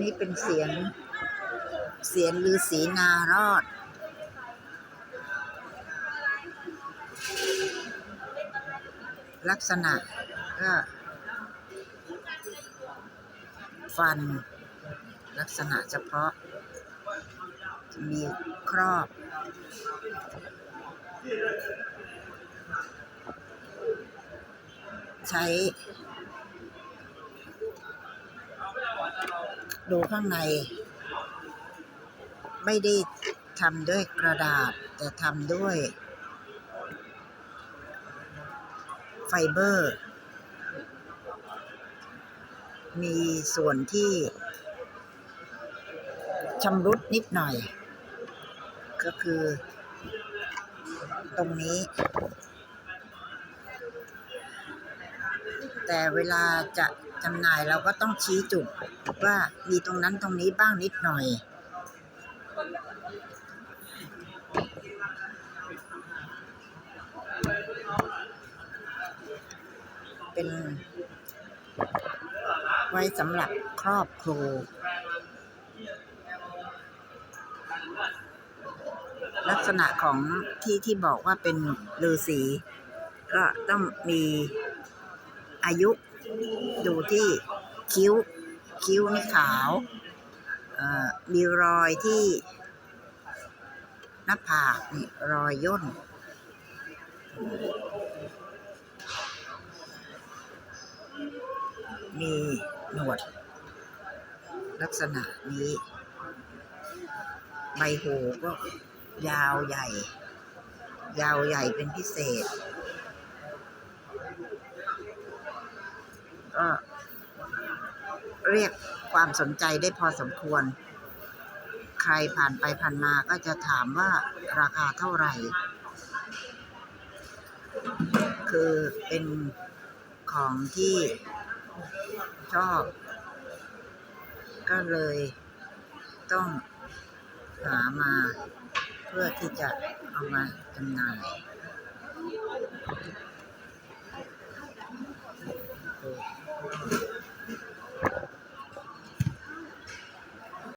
นี่เป็นเสียง เสียงลือสีนารอด ลักษณะก็ฟัน ลักษณะเฉพาะจะมีครอบใช้ ดูข้างใน ไม่ได้ทำด้วยกระดาษ แต่ทำด้วย ไฟเบอร์ มีส่วนที่ชำรุดนิดหน่อย ก็คือตรงนี้ แต่เวลาจะจำหน่ายเราก็ต้องชี้จุดว่ามีตรงนั้นตรงนี้บ้างนิดหน่อย เป็นไว้สำหรับครอบครูลักษณะของที่ที่บอกว่าเป็นฤาษีก็ต้องมี อายุดูที่คิ้ว คิ้วนี่ขาวมีรอยที่หน้าผากนี่รอยย่น มีหนวด ลักษณะนี้ ใบหูก็ยาวใหญ่ ยาวใหญ่เป็นพิเศษ ก็เรียกความสนใจได้พอสมควร ใครผ่านไปผ่านมาก็จะถามว่าราคาเท่าไหร่ คือเป็นของที่ชอบ ก็เลยต้องหามา เพื่อที่จะเอามาจำหน่าย